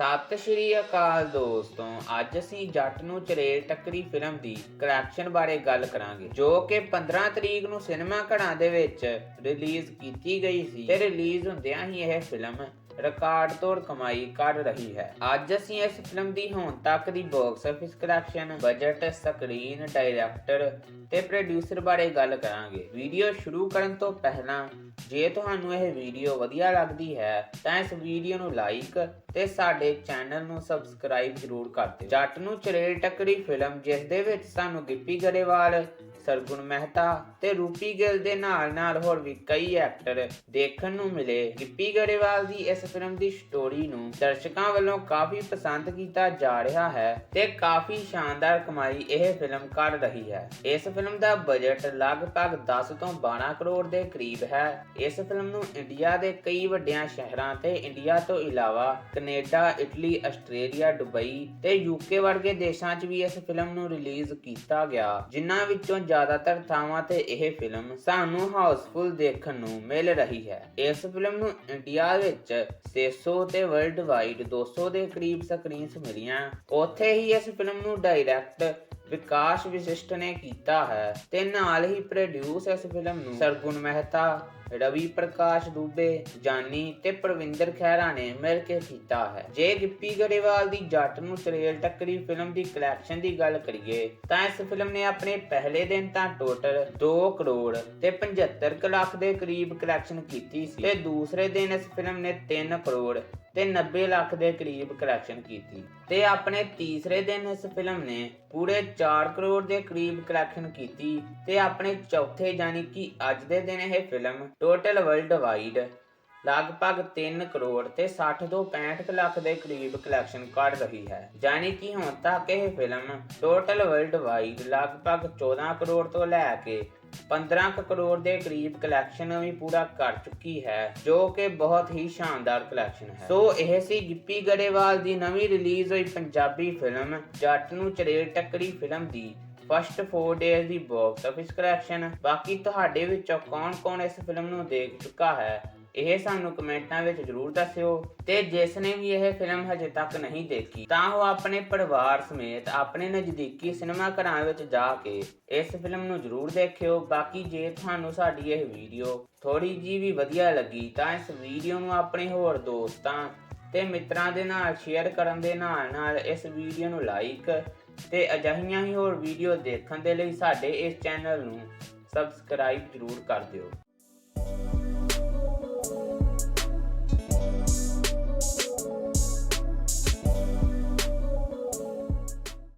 ਸਤਿ ਸ਼੍ਰੀ ਅਕਾਲ ਦੋਸਤੋ, ਅੱਜ ਅਸੀਂ ਜੱਟ ਨੂੰ ਚਰੇਲ ਟੱਕਰੀ ਫਿਲਮ ਦੀ ਕਰੈਕਸ਼ਨ ਬਾਰੇ ਗੱਲ ਕਰਾਂਗੇ, ਜੋ ਕਿ 15 ਤਰੀਕ ਨੂੰ ਸਿਨੇਮਾ ਘਰਾਂ ਦੇ ਵਿੱਚ ਰਿਲੀਜ਼ ਕੀਤੀ ਗਈ ਸੀ। ਤੇ ਰਿਲੀਜ਼ ਹੁੰਦਿਆਂ ਹੀ ਇਹ ਫਿਲਮ ਰਿਕਾਰਡ ਤੋੜ ਕਮਾਈ ਕਰ ਰਹੀ ਹੈ। ਅੱਜ ਅਸੀਂ ਇਸ ਫਿਲਮ ਦੀ ਹੁਣ ਤੱਕ ਦੀ box office collection budget screen director ਤੇ ਪ੍ਰੋਡਿਊਸਰ ਬਾਰੇ ਗੱਲ ਕਰਾਂਗੇ। ਵੀਡੀਓ ਸ਼ੁਰੂ ਕਰਨ ਤੋਂ ਪਹਿਲਾਂ ਜੇ ਤੁਹਾਨੂੰ ਇਹ ਵੀਡੀਓ ਵਧੀਆ ਲੱਗਦੀ ਹੈ, ਤਾਂ ਇਸ ਵੀਡੀਓ ਨੂੰ ਲਾਈਕ ਤੇ ਸਾਡੇ ਚੈਨਲ ਨੂੰ ਸਬਸਕ੍ਰਾਈਬ ਜ਼ਰੂਰ ਕਰ ਦਿਓ। ਜੱਟ ਨੂੰ ਚਰੇਲ ਟੱਕਰੀ ਫਿਲਮ, ਜਿਸ ਦੇ ਵਿੱਚ ਸਾਨੂੰ ਗਿੱਪੀ ਗਰੇਵਾਲ ਸਰਗੁਣ ਮਹਿਤਾ ਤੇ ਰੂਪੀ ਗਿੱਲ ਦੇ ਨਾਲ ਨਾਲ ਹੋਰ ਵੀ ਕਈ ਐਕਟਰ ਦੇਖਣ ਨੂੰ ਮਿਲੇ। ਗਿੱਪੀ ਗਰੇਵਾਲ ਦੀ ਇਸ ਫਿਲਮ ਦੀ ਸਟੋਰੀ ਨੂੰ ਦਰਸ਼ਕਾਂ ਵੱਲੋਂ ਕਾਫੀ ਪਸੰਦ ਕੀਤਾ ਜਾ ਰਿਹਾ ਹੈ ਤੇ ਕਾਫੀ ਸ਼ਾਨਦਾਰ ਕਮਾਈ ਇਹ ਫਿਲਮ ਕਰ ਰਹੀ ਹੈ। ਇਸ ਫਿਲਮ ਦਾ ਬਜਟ ਲਗਭਗ 10 ਤੋਂ 12 ਕਰੋੜ ਦੇ ਕਰੀਬ ਹੈ। ਇਸ ਫਿਲਮ ਨੂੰ ਇੰਡੀਆ ਦੇ ਕਈ ਵੱਡਿਆਂ ਸ਼ਹਿਰਾਂ ਤੇ ਇੰਡੀਆ ਤੋਂ ਇਲਾਵਾ ਕੈਨੇਡਾ, ਇਟਲੀ, ਆਸਟ੍ਰੇਲੀਆ, ਦੁਬਈ ਤੇ ਯੂਕੇ ਵਰਗੇ ਦੇਸ਼ਾਂ 'ਚ ਵੀ ਇਸ ਫਿਲਮ ਨੂੰ ਰਿਲੀਜ਼ ਕੀਤਾ ਗਿਆ, ਜਿਨ੍ਹਾਂ ਵਿੱਚੋਂ ਜ਼ਿਆਦਾਤਰ ਥਾਵਾਂ ਤੇ ਇਹ ਫਿਲਮ ਸਾਨੂੰ ਹਾਊਸਫੁੱਲ ਦੇਖਣ ਨੂੰ ਮਿਲ ਰਹੀ ਹੈ। ਇਸ ਫਿਲਮ ਨੂੰ ਇੰਡੀਆ ਵਿੱਚ 600 ਤੇ ਵਰਲਡ ਵਾਈਡ 200 ਦੇ ਕਰੀਬ ਸਕਰੀਨਸ ਮਿਲੀਆਂ। ਉੱਥੇ ਹੀ ਇਸ ਫਿਲਮ ਨੂੰ ਡਾਇਰੈਕਟ ਵਿਕਾਸ ਵਿਸ਼ਿਸ਼ਟ ਨੇ ਕੀਤਾ ਹੈ ਤੇ ਨਾਲ ਹੀ ਪ੍ਰੋਡਿਊਸ ਇਸ ਫਿਲਮ ਨੂੰ ਸਰਗੁਣ ਮਹਿਤਾ ਰਵੀ ਪ੍ਰਕਾਸ਼ ਦੂਬੇ ਜਾਨੀ ਤੇ ਪ੍ਰਵਿੰਦਰ ਖਹਿਰਾ ਨੇ ਮਿਲ ਕੇ ਕੀਤਾ ਹੈ। ਜੇ ਗਿੱਪੀ ਗਰੇਵਾਲ ਦੀ ਜੱਟ ਨੂੰ ਚਰੇਲ ਟੱਕਰੀ ਫਿਲਮ ਦੀ ਕਲੈਕਸ਼ਨ ਦੀ ਗੱਲ ਕਰੀਏ, ਤਾਂ ਇਸ ਫਿਲਮ ਨੇ ਆਪਣੇ ਪਹਿਲੇ ਦਿਨ ਤਾਂ ਟੋਟਲ 2 ਕਰੋੜ ਤੇ 75 ਕੁ ਲੱਖ ਦੇ ਕਰੀਬ ਕਲੈਕਸ਼ਨ ਕੀਤੀ ਸੀ ਤੇ ਦੂਸਰੇ ਦਿਨ ਇਸ ਫਿਲਮ ਨੇ 3 ਕਰੋੜ ਤੇ 90 ਲੱਖ ਦੇ ਕਰੀਬ ਕਲੈਕਸ਼ਨ ਕੀਤੀ। ਤੇ ਆਪਣੇ ਤੀਸਰੇ ਦਿਨ ਇਸ ਫਿਲਮ ਨੇ ਪੂਰੇ 4 ਕਰੋੜ ਦੇ ਕਰੀਬ ਕਲੈਕਸ਼ਨ ਕੀਤੀ ਤੇ ਆਪਣੇ ਚੌਥੇ ਯਾਨੀ ਕਿ ਅੱਜ ਦੇ ਦਿਨ ਇਹ ਫਿਲਮ ਟੋਟਲ ਵਰਲਡ ਵਾਈਡ ਲਗਭਗ 3 ਕਰੋੜ ਤੇ 60 ਤੋਂ 65 ਲੱਖ ਦੇ ਕਰੀਬ ਕਲੈਕਸ਼ਨ ਕਰ ਰਹੀ ਹੈ। ਯਾਨੀ ਕਿ ਹੁਣ ਤੱਕ ਇਹ ਫਿਲਮ ਟੋਟਲ ਵਰਲਡ ਵਾਈਡ ਲਗਭਗ 14 ਕਰੋੜ ਤੋਂ ਲੈ ਕੇ 15 ਕਰੋੜ ਦੇ ਕਰੀਬ ਕਲੈਕਸ਼ਨ ਵੀ ਪੂਰਾ ਕਰ ਚੁੱਕੀ ਹੈ, ਜੋ ਕਿ ਬਹੁਤ ਹੀ ਸ਼ਾਨਦਾਰ ਕਲੈਕਸ਼ਨ ਹੈ। ਸੋ ਇਹ ਸੀ ਗਿੱਪੀ ਗਰੇਵਾਲ ਦੀ ਨਵੀਂ ਰਿਲੀਜ਼ ਹੋਈ ਪੰਜਾਬੀ ਫਿਲਮ ਜੱਟ ਨੂੰ ਚਰੇਲ ਟੱਕਰੀ ਫਿਲਮ ਦੀ ਫਸਟ 4 ਡੇਜ਼ ਦੀ ਬਾਕਸ ਆਫਿਸ ਕਲੈਕਸ਼ਨ ਬਾਕੀ ਤੁਹਾਡੇ ਵਿੱਚੋਂ ਕੌਣ-ਕੌਣ ਇਸ ਫਿਲਮ ਨੂੰ ਦੇਖ ਚੁੱਕਾ ਹੈ ਇਹ ਸਾਨੂੰ ਕਮੈਂਟਾਂ ਵਿੱਚ ਜਰੂਰ ਦੱਸਿਓ ਤੇ ਜਿਸ ਨੇ ਵੀ ਇਹ ਫਿਲਮ ਹਜੇ ਤੱਕ ਨਹੀਂ ਦੇਖੀ, ਤਾਂ ਉਹ ਆਪਣੇ ਪਰਿਵਾਰ ਸਮੇਤ ਆਪਣੇ ਨਜ਼ਦੀਕੀ ਸਿਨੇਮਾ ਘਰਾਂ ਵਿੱਚ ਜਾ ਕੇ ਇਸ ਫਿਲਮ ਨੂੰ ਜਰੂਰ ਦੇਖਿਓ। ਬਾਕੀ ਜੇ ਤੁਹਾਨੂੰ ਸਾਡੀ ਇਹ ਵੀਡੀਓ ਥੋੜੀ ਜੀ ਵੀ ਵਧੀਆ ਲੱਗੀ, ਤਾਂ ਇਸ ਵੀਡੀਓ ਨੂੰ ਆਪਣੇ ਹੋਰ ਦੋਸਤਾਂ ਤੇ ਮਿੱਤਰਾਂ ਦੇ ਨਾਲ ਸ਼ੇਅਰ ਕਰਨ ਦੇ ਨਾਲ ਨਾਲ ਇਸ ਵੀਡੀਓ ਨੂੰ ਲਾਈਕ ਤੇ ਅਜਿਹੀਆਂ ਹੀ ਹੋਰ ਵੀਡੀਓ ਦੇਖਣ ਦੇ ਲਈ ਸਾਡੇ ਇਸ ਚੈਨਲ ਨੂੰ ਸਬਸਕ੍ਰਾਈਬ ਜਰੂਰ ਕਰ ਦਿਓ।